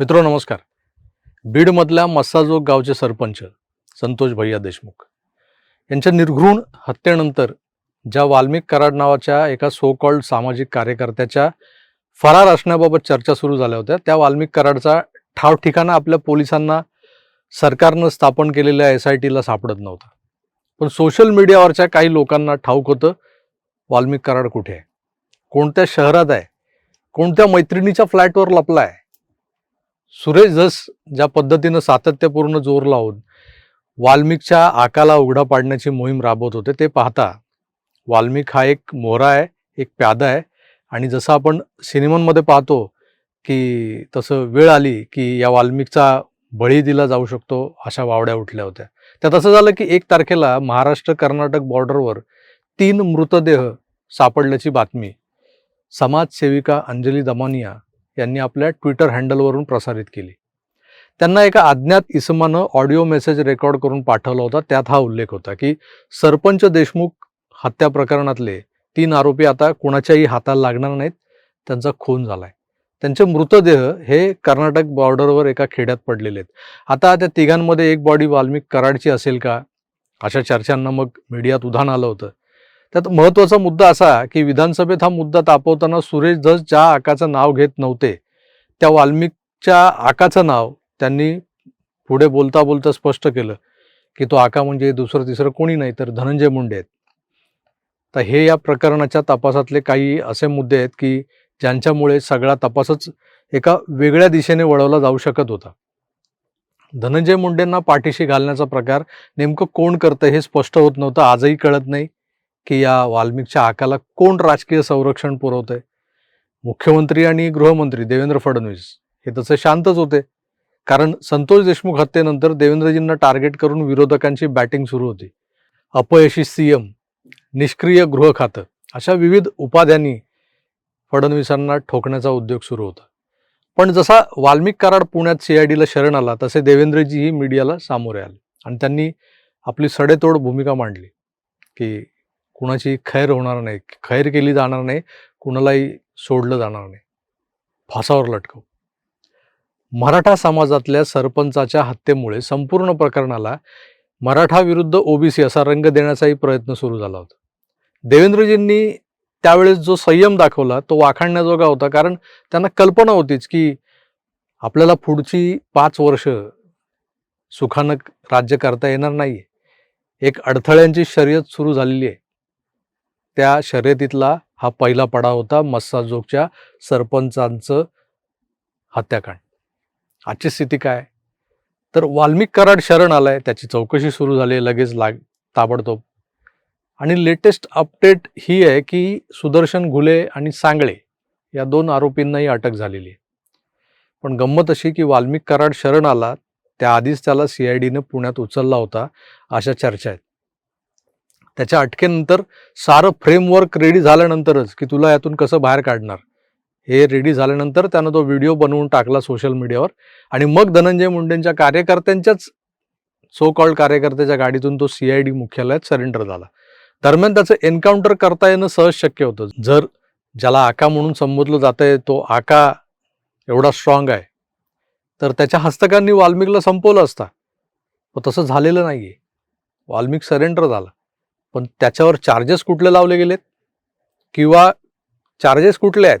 मित्र नमस्कार. बीडमधल्या मस्साजोग गावचे सरपंच संतोष भैया देशमुख यांच्या निर्घृण हत्येनंतर ज्या वाल्मिक कराड नावाच्या एका सो कॉल्ड सामाजिक कार्यकर्त्याच्या फरार असण्याबाबत चर्चा सुरू झाल्या होत्या त्या वाल्मिक कराडचा ठाव ठिकाणा आपल्या पोलिसांना सरकारनं स्थापन केलेल्या एस आय टीला सापडत नव्हता. पण सोशल मीडियावरच्या काही लोकांना ठाऊक होतं वाल्मिक कराड कुठे आहे? कोणत्या शहरात आहे? कोणत्या मैत्रिणीच्या फ्लॅटवर लपला आहे सुरेश जस ज्या पद्धतीनं सातत्यपूर्ण जोर लावून वाल्मिकच्या आकाला उघडा पाडण्याची मोहीम राबवत होते ते पाहता वाल्मिक हा एक मोहरा आहे एक प्यादा आहे. आणि जसं आपण सिनेमांमध्ये पाहतो की तसं वेळ आली की या वाल्मिकचा बळी दिला जाऊ शकतो अशा वावड्या उठल्या होत्या. त्यात असं झालं की एक तारखेला महाराष्ट्र कर्नाटक बॉर्डरवर तीन मृतदेह सापडल्याची बातमी. समाजसेविका अंजली दमानिया यांनी आपल्या ट्विटर हँडलवरून प्रसारित केली. त्यांना एका अज्ञात इसमानं ऑडिओ मेसेज रेकॉर्ड करून पाठवला होता. त्यात हा उल्लेख होता की सरपंच देशमुख हत्या प्रकरणातले तीन आरोपी आता कुणाच्याही हाताला लागणार नाहीत. त्यांचा खून झालाय. त्यांचे मृतदेह हे कर्नाटक बॉर्डरवर एका खेड्यात पडलेले आहेत. आता त्या तिघांमध्ये एक बॉडी वाल्मिक कराडची असेल का? अशा चर्चांना मग मीडियात उधाण आलं होतं. त्यात महत्त्वाचा मुद्दा असा की विधानसभेत हा मुद्दा तापवताना सुरेश धस ज्या आकाचं नाव घेत नव्हते त्या वाल्मिकच्या आकाचं नाव त्यांनी पुढे बोलता बोलता स्पष्ट केलं की तो आका म्हणजे दुसरं तिसरं कोणी नाही तर धनंजय मुंडे आहेत. तर हे या प्रकरणाच्या तपासातले काही असे मुद्दे आहेत की ज्यांच्यामुळे सगळा तपासच एका वेगळ्या दिशेने वळवला जाऊ शकत होता. धनंजय मुंडेंना पाठीशी घालण्याचा प्रकार नेमकं कोण करतं हे स्पष्ट होत नव्हतं आजही कळत नाही. की या वाल्मिकच्या आकाला कोण राजकीय संरक्षण पुरवतंय? मुख्यमंत्री आणि गृहमंत्री देवेंद्र फडणवीस हे तसे शांतच होते. कारण संतोष देशमुख हत्येनंतर देवेंद्रजींना टार्गेट करून विरोधकांची बॅटिंग सुरू होती. अपयशी सीएम निष्क्रिय गृह खातं अशा विविध उपाध्यांनी फडणवीसांना ठोकण्याचा उद्योग सुरू होता. पण जसा वाल्मिक कराड पुण्यात सीआयडीला शरण आला तसे देवेंद्रजीही मीडियाला सामोरे आले आणि त्यांनी आपली सडेतोड भूमिका मांडली की कुणाची खैर होणार नाही खैर केली जाणार नाही कुणालाही सोडलं जाणार नाही. फासावर लटकव. मराठा समाजातल्या सरपंचाच्या हत्येमुळे संपूर्ण प्रकरणाला मराठा विरुद्ध ओबीसी असा रंग देण्याचाही प्रयत्न सुरू झाला होता. देवेंद्रजींनी त्यावेळेस जो संयम दाखवला तो वाखाणण्याजोगा होता कारण त्यांना कल्पना होतीच की आपल्याला पुढची पाच वर्ष सुखानं राज्य करता येणार नाही एक अडथळ्यांची शर्यत सुरू झालेली आहे. त्या शर्यतीतला हा पहिला पडाव होता मस्साजोगच्या सरपंचांचं हत्याकांड. आजची स्थिती काय? तर वाल्मिक कराड शरण आलाय. त्याची चौकशी सुरू झाली आहे लगेच लाग ताबडतोब. आणि लेटेस्ट अपडेट ही आहे की सुदर्शन घुले आणि सांगळे या दोन आरोपींनाही अटक झालेली आहे. पण गंमत अशी की वाल्मिक कराड शरण आला त्याआधीच त्याला सी आय डीनं पुण्यात उचलला होता अशा चर्चा आहेत. त्याच्या अटकेनंतर सारं फ्रेमवर्क रेडी झाल्यानंतरच की तुला यातून कसं बाहेर काढणार? हे रेडी झाल्यानंतर त्यानं तो व्हिडिओ बनवून टाकला सोशल मीडियावर आणि मग धनंजय मुंडेंच्या कार्यकर्त्यांच्याच सो कॉल्ड कार्यकर्त्याच्या गाडीतून तो सी आय डी मुख्यालयात सरेंडर झाला. दरम्यान त्याचं एन्काउंटर करता येणं सहज शक्य होतं. जर ज्याला आका म्हणून संबोधलं जातंय तो आका एवढा स्ट्रॉंग आहे तर त्याच्या हस्तकांनी वाल्मिकला संपवलं असता. पण तसं झालेलं नाही आहे वाल्मिक सरेंडर झाला. पण त्याच्यावर चार्जेस कुठले लावले गेलेत? किंवा चार्जेस कुठले आहेत?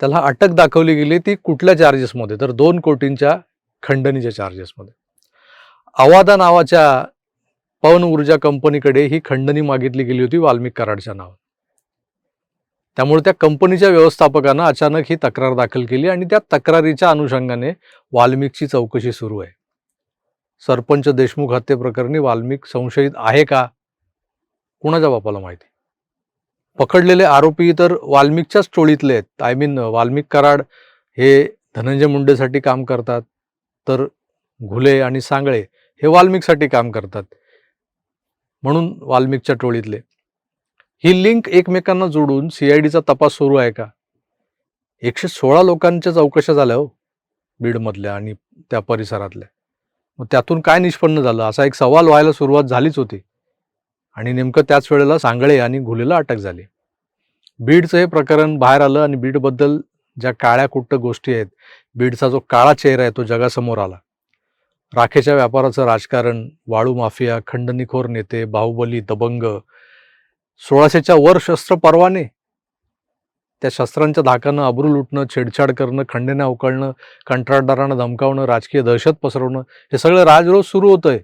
त्याला अटक दाखवली गेली ती कुठल्या चार्जेसमध्ये तर दोन कोटींच्या खंडणीच्या चार्जेसमध्ये आवादा नावाच्या पवन ऊर्जा कंपनीकडे ही खंडणी मागितली गेली होती वाल्मिक कराडच्या नावात त्यामुळे त्या कंपनीच्या व्यवस्थापकानं अचानक ही तक्रार दाखल केली आणि त्या तक्रारीच्या अनुषंगाने वाल्मिकची चौकशी सुरू आहे. सरपंच देशमुख हत्येप्रकरणी वाल्मिक संशयित आहे का? कुणाच्या बापाला माहिती? पकडलेले आरोपी तर वाल्मिकच्याच टोळीतले आहेत. आय मीन वाल्मिक कराड हे धनंजय मुंडेसाठी काम करतात तर घुले आणि सांगळे हे वाल्मिकसाठी काम करतात. म्हणून वाल्मिकच्या टोळीतले. ही लिंक एकमेकांना जोडून सीआयडीचा तपास सुरू आहे का? एकशे सोळा लोकांच्या चौकशा झाल्या हो बीडमधल्या आणि त्या परिसरातल्या. मग त्यातून काय निष्पन्न झालं? असा एक सवाल व्हायला सुरुवात झालीच होती. आणि नेमकं त्याच वेळेला सांगळे आणि घुलेला अटक झाली. बीडचं हे प्रकरण बाहेर आलं आणि बीडबद्दल ज्या काळ्या कुट्ट गोष्टी आहेत बीडचा जो काळा चेहरा आहे तो जगासमोर आला. राखेच्या व्यापाराचं राजकारण वाळू माफिया खंडणीखोर नेते बाहुबली दबंग सोळाशेच्या वर शस्त्र परवाने. त्या शस्त्रांच्या धाकानं अब्रू लुटणं छेडछाड करणं खंडण्या उकळणं कंत्राटदारांना धमकावणं राजकीय दहशत पसरवणं हे सगळं राजरोज सुरू होतंय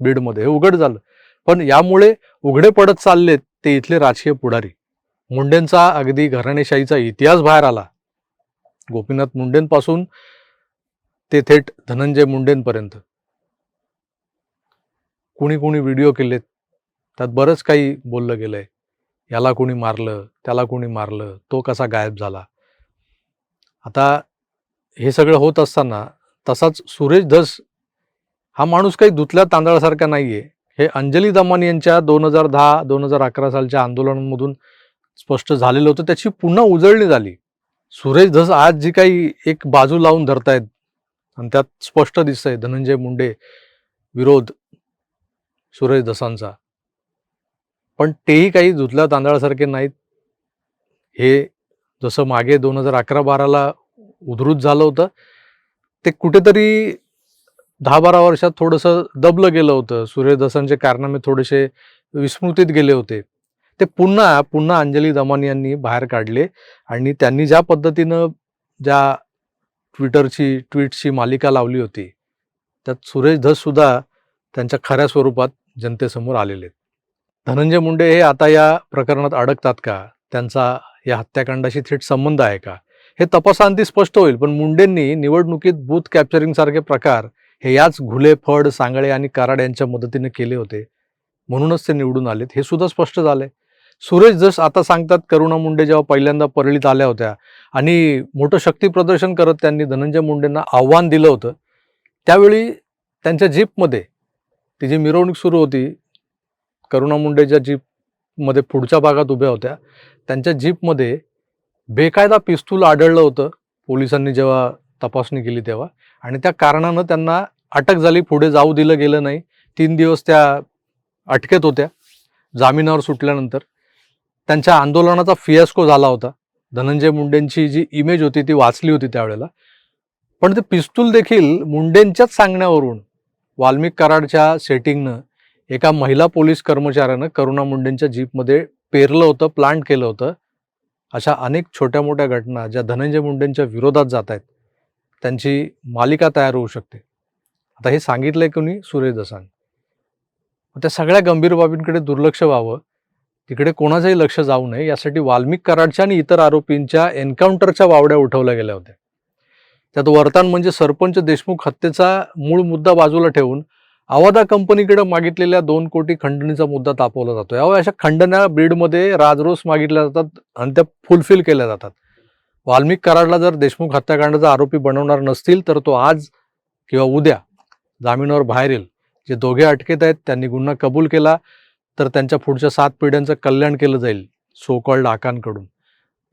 बीडमध्ये. हे उघड झालं. पण यामुळे उघडे पडत चाललेत ते इथले राजकीय पुढारी. मुंडेंचा अगदी घराणेशाहीचा इतिहास बाहेर आला. गोपीनाथ मुंडेंपासून ते थेट धनंजय मुंडेंपर्यंत. कुणी कुणी व्हिडिओ केलेत. त्यात बरंच काही बोललं गेलंय. याला कोणी मारलं त्याला कोणी मारलं तो कसा गायब झाला? आता हे सगळं होत असताना तसाच सुरेश धस हा माणूस काही धुतल्या तांदळासारखा नाहीये. हे अंजली दमान यांच्या दोन हजार दहा दोन हजार अकरा सालच्या आंदोलनांमधून स्पष्ट झालेलं होतं. त्याची पुन्हा उजळणी झाली. सुरेश धस आज जी काही एक बाजू लावून धरतायत आणि त्यात स्पष्ट दिसतंय धनंजय मुंडे विरोध सुरेश धसांचा. पण तेही काही धुतल्या तांदळासारखे नाहीत. हे जसं मागे दोन हजार अकरा बाराला उद्धृत झालं होतं ते कुठेतरी दहा बारा वर्षात थोडंसं दबलं गेलं होतं. सुरेश कारनामे थोडेसे विस्मृतीत गेले होते. ते पुन्हा पुन्हा अंजली दमान यांनी बाहेर काढले आणि त्यांनी ज्या पद्धतीनं ज्या ट्विटरची ट्विटची मालिका लावली होती त्यात सुरेश धस सुद्धा त्यांच्या खऱ्या स्वरूपात जनतेसमोर आलेले. आहेत धनंजय मुंडे हे आता या प्रकरणात अडकतात का? त्यांचा या हत्याकांडाशी थेट संबंध आहे का? हे तपासांती स्पष्ट होईल पण मुंडेंनी निवडणुकीत बूथ कॅप्चरिंगसारखे प्रकार हे याच घुले फड सांगळे आणि कराड यांच्या मदतीने केले होते. म्हणूनच ते निवडून आलेत. हे सुद्धा स्पष्ट झालंय. सुरेश जस आता सांगतात करुणा मुंडे जेव्हा पहिल्यांदा परळीत आल्या होत्या आणि मोठं शक्ती प्रदर्शन करत त्यांनी धनंजय मुंडेंना आव्हान दिलं होतं त्यावेळी त्यांच्या जीपमध्ये ती जी मिरवणूक सुरू होती करुणा मुंडेच्या जीपमध्ये पुढच्या भागात उभ्या होत्या त्यांच्या जीपमध्ये बेकायदा पिस्तूल आढळलं होतं. पोलिसांनी जेव्हा तपासणी केली तेव्हा. आणि त्या कारणानं त्यांना अटक झाली पुढे जाऊ दिलं गेलं नाही. तीन दिवस त्या अटकेत होत्या जामिनावर सुटल्यानंतर. त्यांच्या आंदोलनाचा फियास्को झाला होता. धनंजय मुंडेंची जी इमेज होती ती वाचली होती त्यावेळेला. पण ते पिस्तूल देखील मुंडेंच्याच सांगण्यावरून वाल्मिक कराडच्या सेटिंगनं एका महिला पोलीस कर्मचाऱ्यानं करुणा मुंडेंच्या जीपमध्ये पेरलं होतं प्लांट केलं होतं. अशा अनेक छोट्या मोठ्या घटना ज्या धनंजय मुंडेंच्या विरोधात जात आहेत. त्यांची मालिका तयार होऊ शकते. आता हे सांगितलंय कोणी? सुरेश दसान त्या सगळ्या गंभीर बाबींकडे दुर्लक्ष व्हावं. तिकडे कोणाचंही लक्ष जाऊ नये. यासाठी वाल्मिक कराडच्या आणि इतर आरोपींच्या एन्काउंटरच्या वावड्या उठवल्या गेल्या होत्या. त्यात वर्तान म्हणजे सरपंच देशमुख हत्येचा मूळ मुद्दा बाजूला ठेवून आवादा कंपनीकडे मागितलेल्या दोन कोटी खंडणीचा मुद्दा तापवला जातो यावर अशा खंडण्या बीडमध्ये राजरोस मागितल्या जातात आणि त्या फुलफिल केल्या जातात. वाल्मिक कराडला जर देशमुख हत्याकांडाचा आरोपी बनवणार नसतील तर तो आज किंवा उद्या जामिनावर बाहेर येईल. जे दोघे अटकेत आहेत त्यांनी गुन्हा कबूल केला तर त्यांच्या पुढच्या सात पिढ्यांचं कल्याण केलं जाईल सो कॉल्ड आकांकडून.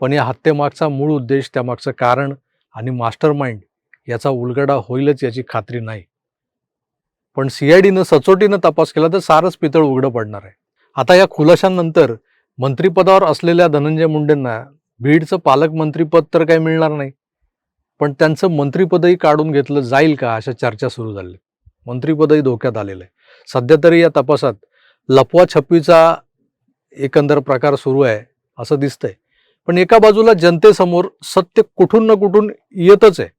पण या हत्येमागचा मूळ उद्देश त्यामागचं कारण आणि मास्टर माइंड याचा उलगडा होईलच याची खात्री नाही. पण सीआयडीनं सचोटीनं तपास केला तर सारंच पितळ उघडं पडणार आहे. आता या खुलाशांनंतर मंत्रिपदावर असलेल्या धनंजय मुंडेंना बीडचं पालकमंत्रीपद तर काही मिळणार नाही. पण त्यांचं मंत्रिपदही काढून घेतलं जाईल का अशा चर्चा सुरू झाल्या मंत्रिपदही धोक्यात आलेलं आहे. सध्या तरी या तपासात लपवाछपीचा एकंदर प्रकार सुरू आहे असं दिसतंय. पण एका बाजूला जनतेसमोर सत्य कुठून ना कुठून येतच आहे.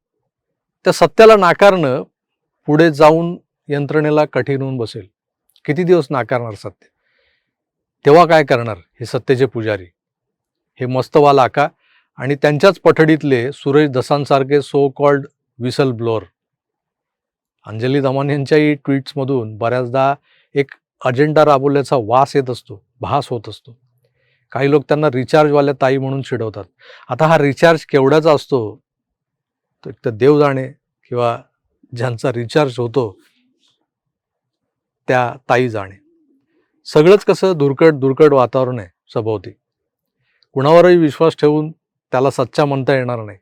त्या सत्याला नाकारणं पुढे जाऊन यंत्रणेला कठीण होऊन बसेल. किती दिवस नाकारणार सत्य? तेव्हा काय करणार हे सत्तेचे पुजारी? हे मस्तवाल का आणि त्यांच्याच पठडीतले Suresh दसांसारखे so called whistle blower Anjali Daman यांच्याही ट्विट्समधून बऱ्याचदा एक अजेंडा राबवल्याचा वास येत असतो भास होत असतो. काही लोक त्यांना रिचार्जवाल्या ताई म्हणून चिडवतात. आता हा रिचार्ज केवढ्याचा असतो तर एक तर देव जाणे किंवा ज्यांचा रिचार्ज होतो त्या ताई जाणे. सगळंच कसं धुरकट धुरकट वातावरण आहे सभोवती. कुणावरही विश्वास ठेवून त्याला सच्चा म्हणता येणार नाही.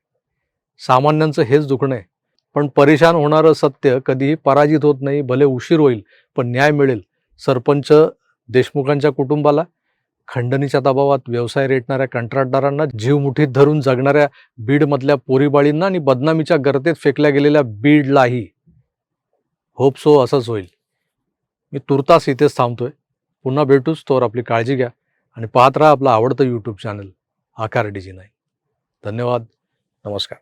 सामान्यांचं हेच दुखणं आहे. पण परेशान होणारं सत्य कधीही पराजित होत नाही भले उशीर होईल पण न्याय मिळेल. सरपंच देशमुखांच्या कुटुंबाला खंडणीच्या दबावात व्यवसाय रेटणाऱ्या कंत्राटदारांना जीव मुठीत धरून जगणाऱ्या बीडमधल्या पोरीबाळींना आणि बदनामीच्या गर्तेत फेकल्या गेलेल्या बीडलाही. होप सो असंच होईल. मी तुर्तास इथेच थांबतोय. पुन्हा भेटूच तोवर आपली काळजी घ्या. आणि पाहत राहा आपलं आवडतं यूट्यूब चॅनल आकार डीजी नाही धन्यवाद. नमस्कार.